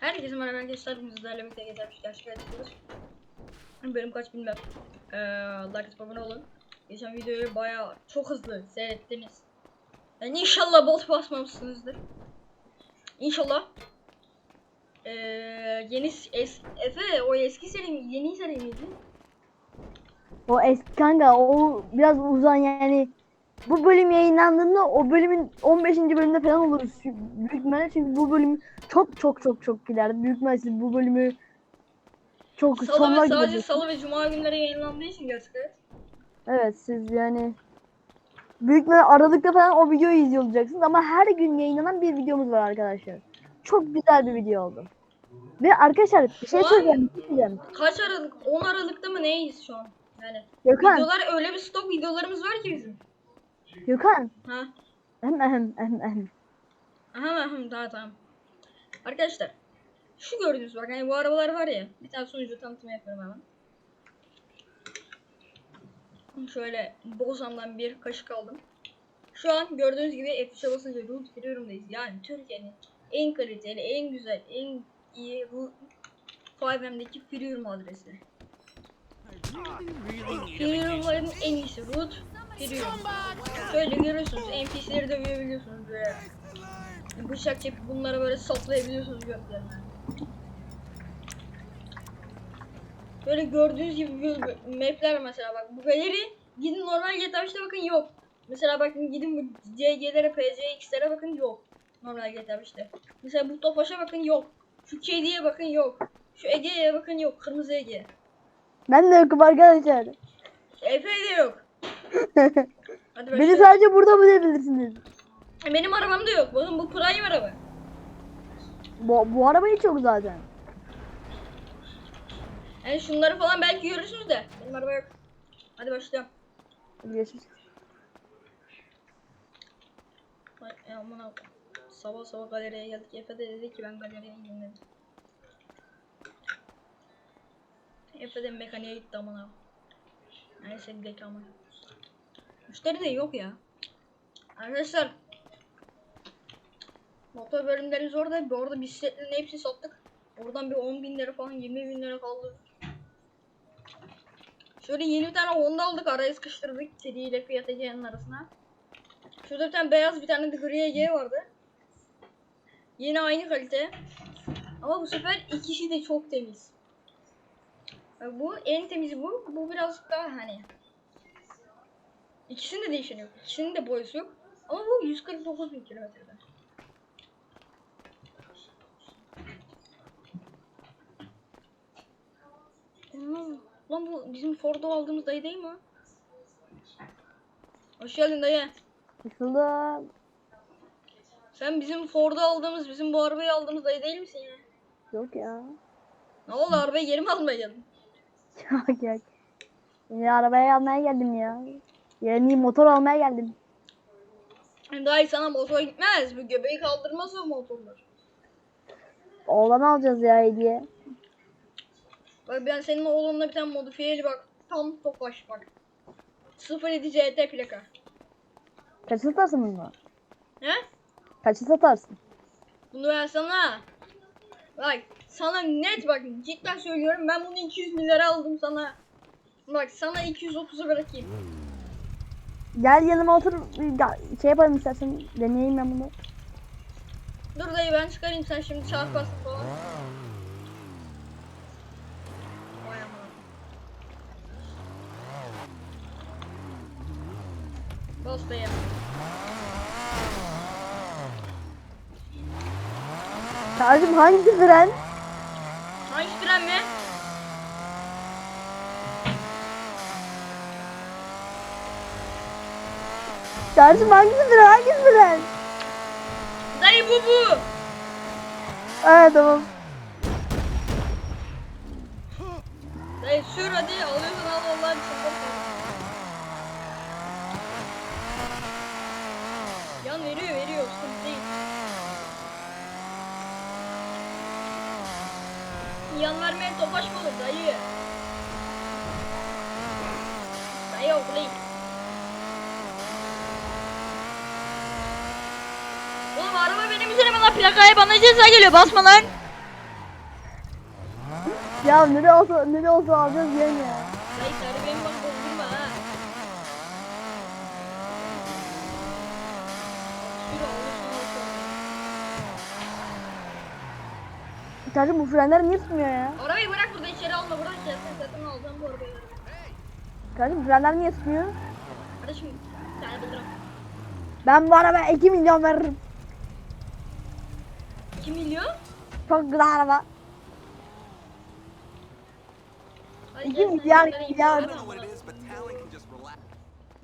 Herkese merhaba arkadaşlar. Biz sizlerle birlikte geçermiş gerçekten çıkıyoruz. Bölüm kaç bilmem. Ee, like abone olun. Geçen videoyu bayağı çok hızlı seyrettiniz. Yani inşallah bot basmamışsınızdır. İnşallah. Ee, yeni es, Efe o eski seri? Yeni seri miydi? O eski kanka o biraz uzan yani bu bölüm yayınlandığında o bölümün 15. bölümde falan oluruz büyük ihtimalle çünkü bu bölüm çok çok çok çok giderdi. Büyük ihtimalle siz bu bölümü çok Salı ve sadece salı ve cuma günleri yayınlandığı için gerçekten. Evet siz yani büyük ihtimalle aralıkta falan o videoyu izliyor olacaksınız ama her gün yayınlanan bir videomuz var arkadaşlar. Çok güzel bir video oldu. Ve arkadaşlar bir şey söyleyeceğim. şey söyleyeceğim. Kaç Aralık? 10 Aralık'ta mı neyiz şu an? Yani Gökhan, videolar öyle bir stok videolarımız var ki bizim. Gökhan. Ha? Ehem ehem ehem ehem. Aha aha tamam tamam. Arkadaşlar şu gördüğünüz bak hani bu arabalar var ya bir tane sunucu tanıtımı yapıyorum hemen. Şöyle Bozan'dan bir kaşık aldım. Şu an gördüğünüz gibi F3'e basınca Root Freedom'dayız. Yani Türkiye'nin en kaliteli, en güzel, en iyi Root 5M'deki Freedom adresi. Freedom'ların en iyisi Root Freedom. Şöyle görüyorsunuz NPC'leri dövebiliyorsunuz böyle. Bıçak çekip bunları böyle saplayabiliyorsunuz göklerine. Böyle gördüğünüz gibi gö- mapler mesela bak bu galeri gidin normal GTA 5'te bakın yok. Mesela bakın gidin bu CG'lere, PCX'lere bakın yok. Normal GTA 5'te. Mesela bu Tofaş'a bakın yok. Şu kediye bakın yok. Şu Ege'ye bakın yok. Kırmızı Ege. Ben de yokum arkadaşlar. Efe de yok. Hadi Beni başlayalım. sadece burada bulabilirsiniz. Benim arabam da yok. Bakın bu Prime araba. Bu, bu araba hiç yok zaten. Yani şunları falan belki görürsünüz de. Benim araba yok. Hadi başlayalım. Hadi Görüşürüz. Ay, e, aman abi. Sabah sabah galeriye geldik. Efe de dedi ki ben galeriye gideyim dedi. Efe de mekaniğe gitti aman abi. Neyse gidelim aman. Müşteri de yok ya. Arkadaşlar. Motor bölümlerimiz orada. Bu arada bisikletlerin hepsini sattık. Oradan bir 10 bin lira falan 20 bin lira kaldı. Şöyle yeni bir tane Honda aldık. Araya sıkıştırdık. Seri ile Fiat Ege'nin arasına. Şurada bir tane beyaz bir tane de gri Ege vardı. Yine aynı kalite. Ama bu sefer ikisi de çok temiz. Bu en temizi bu. Bu birazcık daha hani. İkisinin de değişeni yok. İkisinin de boyası yok. Ama bu 149 bin kilometrede. Lan bu bizim Ford'u aldığımız dayı değil mi? Hoş geldin dayı. Şurada Sen bizim Ford'u aldığımız, bizim bu arabayı aldığımız dayı değil misin ya? yok ya. Ne oldu arabayı geri mi almaya geldin? Yok yok. Yeni arabaya almaya geldim ya. Yeni motor almaya geldim. Dayı sana motor gitmez. Bu göbeği kaldırmaz o motorlar. Oğlan alacağız ya hediye. Bak ben senin oğlunla bir tane modifiyeli bak. Tam topaş bak. 07 CT plaka. Kaça satarsın bunu? He? Kaça satarsın? Bunu ben sana. Bak sana net bak cidden söylüyorum ben bunu 200 milyara aldım sana. Bak sana 230'a bırakayım. Gel yanıma otur. Şey yapalım istersen. Deneyeyim ben bunu. Dur dayı ben çıkarayım sen şimdi çarparsın falan. Bas dayı. Kardeşim hangisi fren? Hangi fren mi? Kardeşim hangisi fren? Hangisi fren? Dayı bu bu. Evet tamam. Dayı sür hadi alıyorsun al Allah'ın bak. Yan veriyor veriyor sıkıntı değil. Yan vermeye topaş mı olur dayı? Dayı oklayayım. Oğlum araba benim üzerime lan plakaya bana ceza geliyor basma lan. Ya ne de olsa ne de olsa alacağız yani ya. Dayı sarı benim bak doldurma ha. Kardeşim bu frenler niye tutmuyor ya? Arabayı bırak burada içeri alma buradan gelsin satın alacağım bu arabayı. Kardeşim frenler niye tutmuyor? Kardeşim sen bilirim. Ben bu arabaya 2 milyon veririm. 2 milyon? Çok güzel araba. Hadi İki gel sen milyar, yukarı in, milyar. yukarı I don't know what in. it is, but talent can just relax.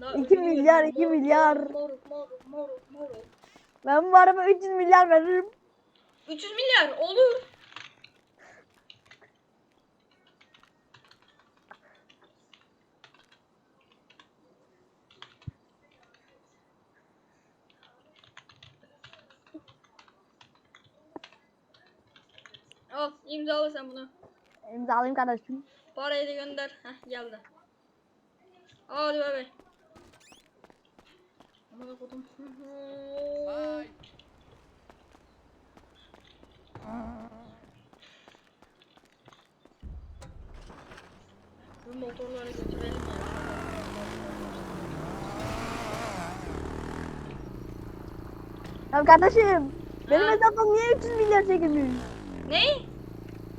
Daha İki öbürünü milyar, görüyorum. iki Moruk, milyar. Moruk moruk moruk moruk. Ben bu araba 300 milyar veririm. 300 milyar olur. Al imzala sen bunu. İmzalayayım kardeşim. Parayı da gönder. Heh geldi. Hadi bay bay. Amına kodum. Bye. Bu motorları götürelim ya. Ya kardeşim. Benim hesaptan niye 300 milyar çekilmiş? Ne?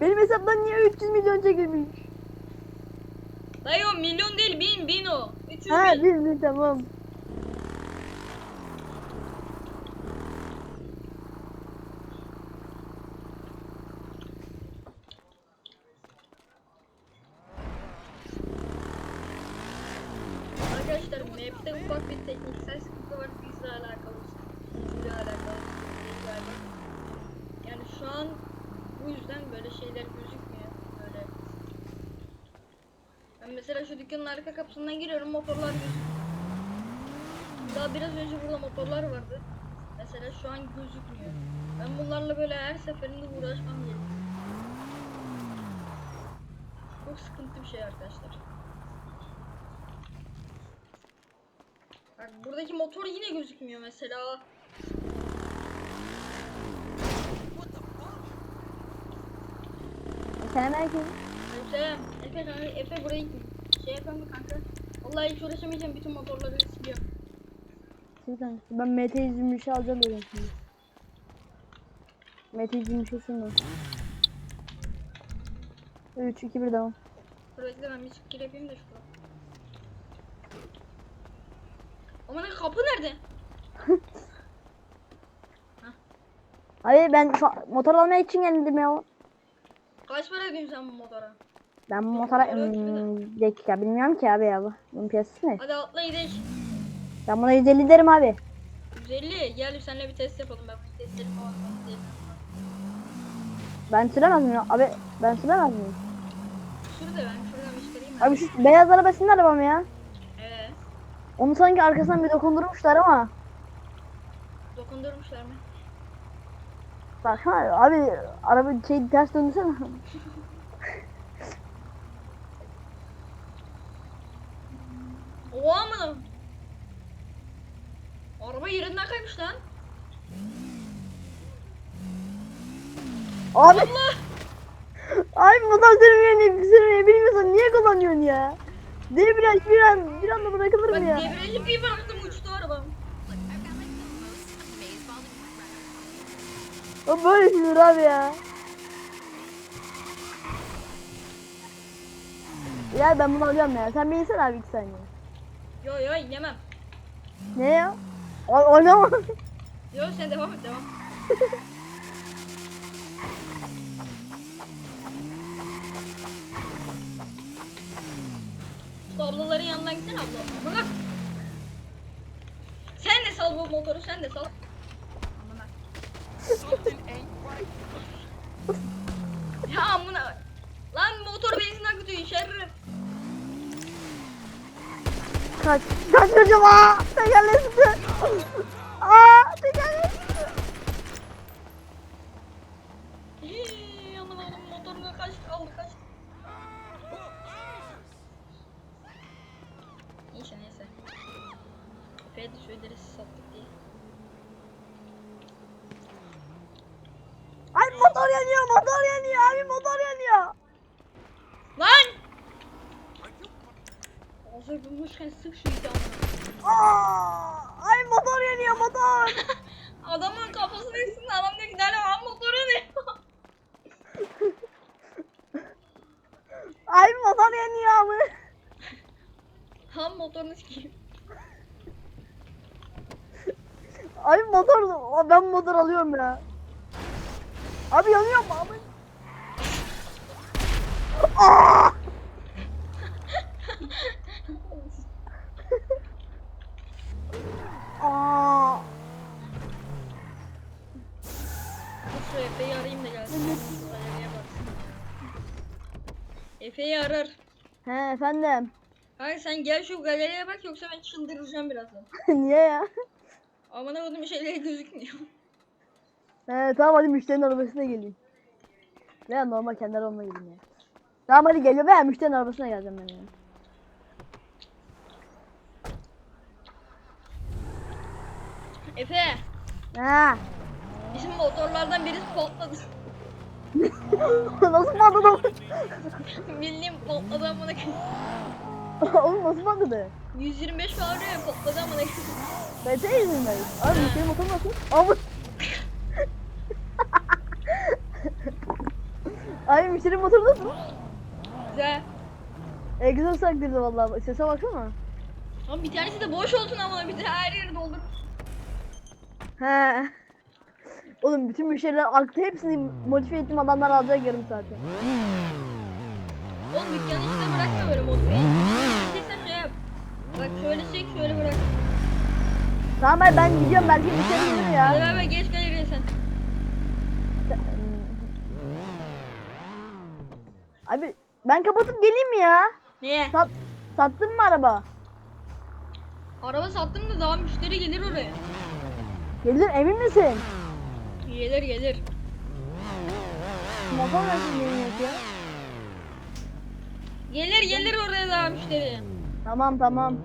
Benim hesaptan niye 300 milyon çekilmiş? Dayı o milyon değil bin bin o. 300 Ha bin. mi tamam. Arkadaşlar map'te ufak bir tekniksel sıkıntı var bizle alakalı. Bizle alakalı. bizle alakalı. Yani şu an bu yüzden böyle şeyler gözükmüyor. Böyle. Ben mesela şu dükkanın arka kapısından giriyorum motorlar gözüküyor. Daha biraz önce burada motorlar vardı. Mesela şu an gözükmüyor. Ben bunlarla böyle her seferinde uğraşmam gerekiyor. Çok sıkıntı bir şey arkadaşlar. Bak buradaki motor yine gözükmüyor mesela. Sen belki. Efe, Efe, kanka, Efe burayı şey yapar mı kanka? Vallahi hiç uğraşamayacağım bütün motorları siliyorum. Siz kanka. Ben MT 123 alacağım dedim şimdi. MT 123 şunu. 3 2 1 devam. Bekle ben bir çık yapayım da şurada. Aman kapı nerede? Hayır ben şu motor almaya için geldim ya. Kaç para ödüyorsun sen bu motora? Ben bu motora hmm, bir dakika bilmiyorum ki abi ya bu. Bunun piyasası ne? Hadi atla gidelim. Ben buna 150 derim abi. 150 gel seninle bir test yapalım ben bu testleri falan. Ben süremez miyim? Abi ben süremez miyim? Şurada ben şuradan çıkarayım ben. Abi şu beyaz araba senin araba mı ya? Ee, Onu sanki arkasından bir dokundurmuşlar ama. dokundurmuşlar mı? Baksana abi araba şey ters döndürsene. Oha mı? Araba yerinden kaymış lan. Abi Allah! Ay motor sürmeyi sürmeyi bilmiyorsan niye kullanıyorsun ya? Debriyaj bir an bir anda bırakılır mı ya? debriyajı bir bıraktım uçtu arabam. O böyle sürür abi ya. Ya ben bunu alıyorum ya. Sen beğensene abi iki saniye. Yo yo yemem. Ne ya? O, oynama. Yo sen devam et devam. Şu ablaların yanından gitsene abla. Amına. Sen de sal bu motoru sen de sal. Amına. Ya amına. Lan motor benzin akıtıyor şerif. Kaç. Kaç çocuğum aa. Tekerleği sıktı. Aa tekerleği sıktı. Hii, amına oğlum motoruna kaç aldı kaç. Neyse neyse. Efe'ye de söyleriz sattık diye. Ay motor yanıyor motor yanıyor abi motor yanıyor. Bulmuşken sık şu. Aa, ay motor yanıyor motor. Adamın kafasını üstünde adam diyor ki deli lan motoru ne? ay motor yanıyor ama. Ham motorunu sikeyim. Ay motor ben motor alıyorum ya. Abi yanıyor mu abi? Efe'yi arar. He efendim. Hayır sen gel şu galeriye bak yoksa ben çıldıracağım birazdan. Niye ya? Amına koydum şeyleri gözükmüyor. He tamam hadi müşterinin arabasına geleyim. Veya normal kendi arabama geleyim ya. Tamam hadi geliyor veya müşterinin arabasına geleceğim ben ya. Efe, Ha. bizim motorlardan birisi patladı. Nasıl patladı? Bildiğim patladı amına. Oğlum nasıl patladı? 125 var ya patladı amına. BT yüzündeyiz. Abi müşteri motor nasıl? Abi. Abi müşteri motoru nasıl? Güzel. Egzoz taktırdı vallahi. Sese baksana. Ama bir tanesi de boş olsun ama bir de her yeri doldur. He. Oğlum bütün müşteriler aktı hepsini modifiye ettim adamlar alacak yarım saate. Oğlum dükkanı işte bırakma böyle modifiye. İstesen şey yap. Bak şöyle çek şöyle bırak. Tamam abi ben gidiyorum belki gelir Hadi ya. bay bay geç galeriye sen. Abi ben kapatıp geleyim mi ya? Niye? Sat, sattın mı araba? Araba sattım da daha müşteri gelir oraya. Gelir emin misin? Gelir gelir. Motor nasıl geliyor ya? Gelir gelir oraya daha müşteri. Tamam tamam.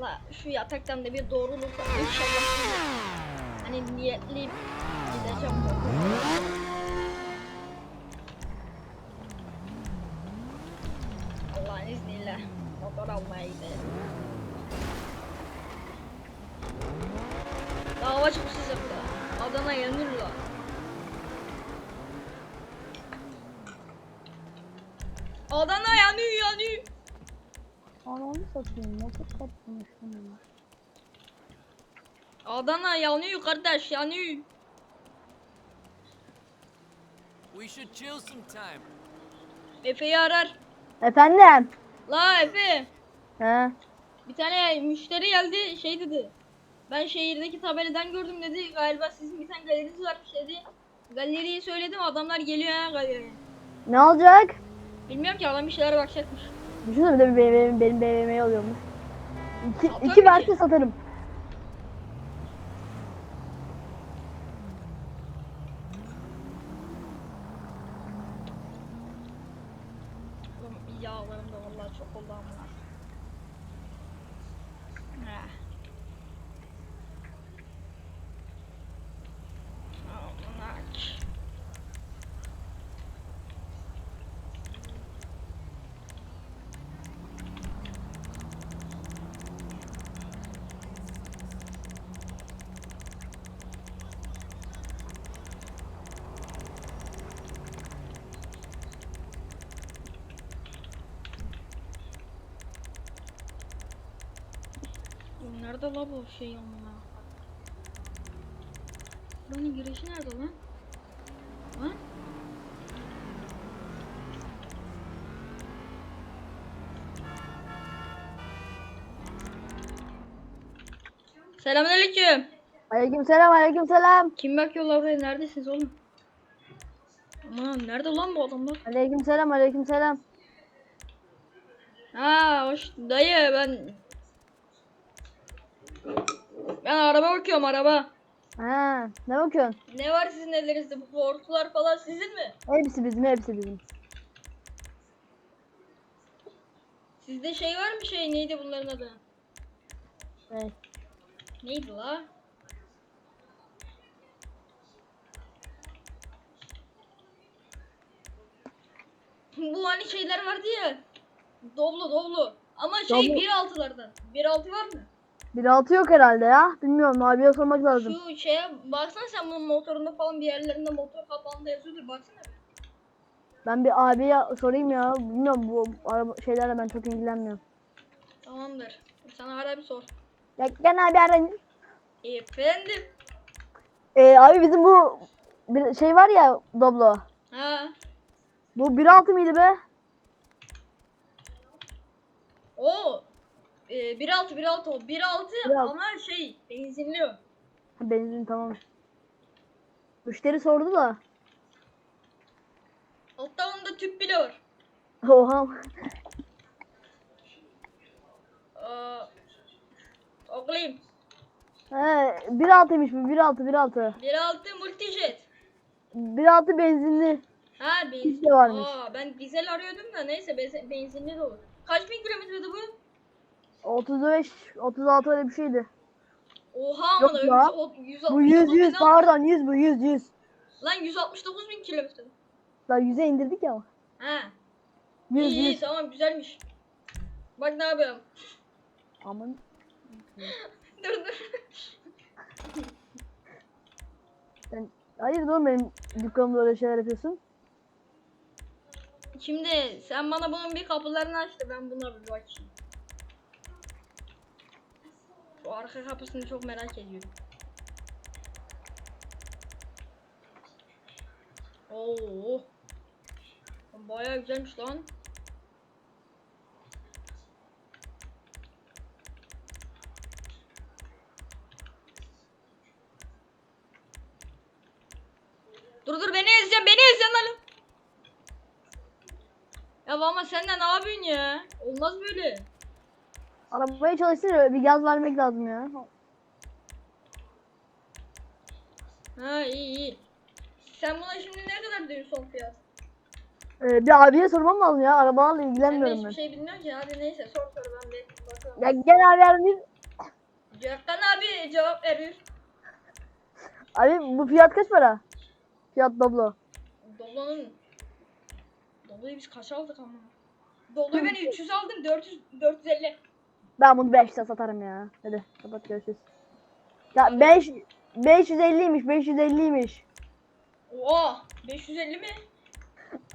La şu yataktan da bir doğrulursam inşallah. Hani niyetliyim. Gideceğim Allah'ın izniyle motor almaya gidelim. Dava çok sıcakta. Adana yanırlar. Adana yanıyor yanıyor. Ananı satayım motor patlamış. Adana yanıyor kardeş yanıyor. We should chill sometime. Efe'yi arar. Efendim? La Efe. He. Bir tane müşteri geldi şey dedi. Ben şehirdeki tabeladan gördüm dedi. Galiba sizin bir tane galeriniz varmış dedi. Galeriyi söyledim adamlar geliyor ha galeriye. Ne olacak? Bilmiyorum ki adam bir şeylere bakacakmış. Düşünsene bir de bir benim, benim BMW'ye oluyormuş. İki, iki verse satarım. Oğlum yağlarım da vallahi çok oldu ama. Heh. Amanak. Oğlum Nerede la bu şey amına? Buranın girişi nerede lan? Lan? Selamünaleyküm. Aleyküm selam aleyküm selam. Kim bakıyor la buraya? Neredesiniz oğlum? Aman nerede lan bu adamlar? Aleyküm selam aleyküm selam. Ha hoş dayı ben ben araba bakıyorum araba. Ha, ne bakıyorsun? Ne var sizin ellerinizde? Bu fortular falan sizin mi? Hepsi bizim hepsi bizim. Sizde şey var mı şey neydi bunların adı? Evet. Neydi la? Bu hani şeyler vardı ya. Doblo doblo. Ama şey Doblo. 1.6'lardan. 1.6 var mı? 1.6 yok herhalde ya. Bilmiyorum abiye sormak lazım. Şu şeye baksana sen bunun motorunda falan bir yerlerinde motor kapağında yazıyordur baksana. Ben bir abiye sorayım ya. Bilmiyorum bu araba şeylerle ben çok ilgilenmiyorum. Tamamdır. Sana ara bir sor. Ya gel abi arayın. Efendim. Ee, abi bizim bu bir şey var ya Doblo. Ha. Bu 1.6 mıydı be? O. E, 1.6 1.6 o. 1.6 1.6. ama şey benzinli o. Ha, Benzin tamam. Müşteri sordu da. Hatta onda tüp bile var. Oha. Aa, Oğlum. He 1.6'ymış bu 1.6 1.6. 1.6 multijet. 1.6 benzinli. Ha benzin. Dizel varmış. Aa, ben dizel arıyordum da neyse benz- benzinli de olur. Kaç bin kilometrede bu? 35 36 öyle bir şeydi. Oha Yok amına ya. koyayım, yüz- Bu 100 169 100 bin al- pardon 100 bu 100 100. Lan 169 bin kilometre. Daha 100'e indirdik ya. Ha. 100 iyi iyi 100. tamam güzelmiş. Bak ne yapıyorum. Aman. dur dur. Sen hayır oğlum benim dükkanımda öyle şeyler yapıyorsun. Şimdi sen bana bunun bir kapılarını aç da ben buna bir bakayım. Şu arka kapısını çok merak ediyorum. Oo. Bayağı güzelmiş lan. Dur dur beni ezeceksin beni ezeceksin lan. Ya ama sen ne yapıyorsun ya? Olmaz böyle. Arabaya çalıştır öyle bir gaz vermek lazım ya. Ha iyi iyi. Sen buna şimdi ne kadar diyorsun son fiyat? Ee, bir abiye sormam lazım ya. Arabalarla Ben de ilgilenmiyorum hiçbir ben. şey bilmiyorum ki. Hadi neyse sor sor ben de bakalım. Ya gel abi arayın. Gökhan abi cevap veriyor. Abi bu fiyat kaç para? Fiyat Doblo. Dolu'nun Dolu'yu biz kaç aldık ama? Dolu'yu ben 300 aldım 400 450. Ben bunu 5'te satarım ya. Hadi kapat görüşürüz. Ya 5 550'ymiş 550'ymiş. Oha 550 mi?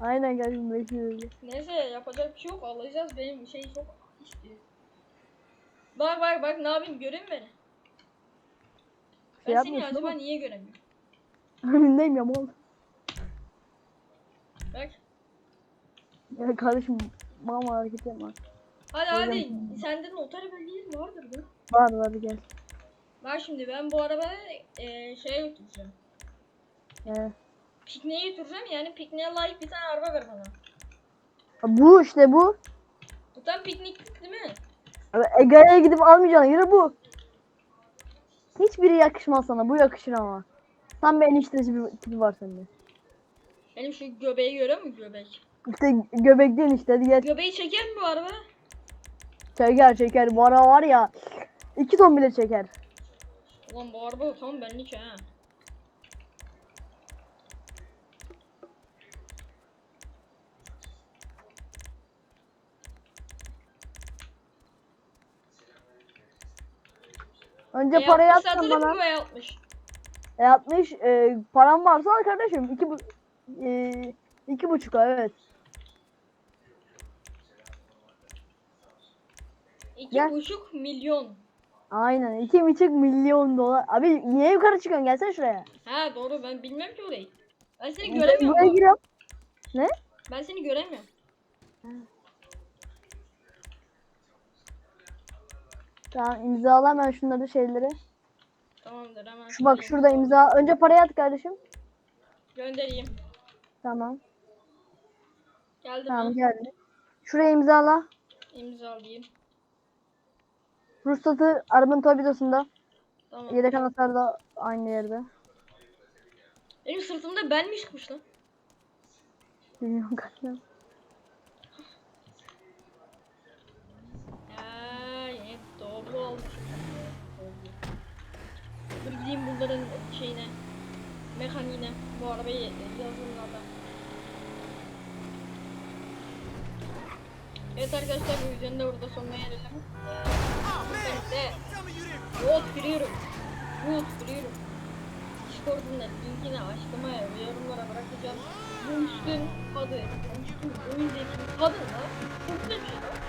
Aynen kardeşim 550. Neyse yapacak bir şey yok alacağız benim şey çok istiyor. Bak bak bak ne yapayım görün beni. Şey Ben seni acaba ama. niye göremiyorum? Önündeyim ya mal. Bak. Ya kardeşim mama hareket yapma. Hadi hadi. Sende noter belgesi vardır mi? Var var gel. Bak şimdi ben bu arabayı eee şeye götüreceğim. Ee, Pikniğe götüreceğim yani pikniğe layık bir tane araba ver bana. bu işte bu. Bu tam pikniklik değil mi? Ege'ye gidip almayacaksın yürü bu. Hiçbiri yakışmaz sana bu yakışır ama. Tam bir eniştesi bir tipi var sende. Benim şu göbeği görüyor musun göbek? İşte göbek değil işte gel. Göbeği çeker mi bu araba? Çeker çeker bu araba var ya. 2 ton bile çeker. Ulan bu araba tam benlik ha. Önce parayı yapmış, atsan bana. mı yapmış? E 60 e, param varsa kardeşim. 2 bu e, iki buçuk evet. İki Gel. buçuk milyon. Aynen. 2 buçuk milyon dolar. Abi niye yukarı çıkıyorsun? Gelsene şuraya. Ha doğru ben bilmem ki orayı. Ben seni Ben göremiyorum. Buraya bu- giriyorum. Ne? Ben seni göremiyorum. Tamam imzala hemen şunları şeyleri. Tamamdır hemen. Şu bak şurada imza. Önce parayı at kardeşim. Göndereyim. Tamam. Geldi Tamam mi? geldi. Şuraya imzala. İmzalayayım. Ruhsatı arabanın torpidosunda. Tamam. Yedek anahtar da aynı yerde. Benim sırtımda ben mi çıkmış lan? Bilmiyorum. Ya yine doğru olmuş. Doğru. bunların şeyine, mekaniğine, bu arabayı yazılımlarda. Evet arkadaşlar bu videonun da burada sonuna gelelim. De Yol sürüyorum. Yol sürüyorum. Discord'un linkini açıklamaya ve yorumlara bırakacağım. Tadı, bu üstün oyun zevkinin tadı da çok güzel bir şey. lan.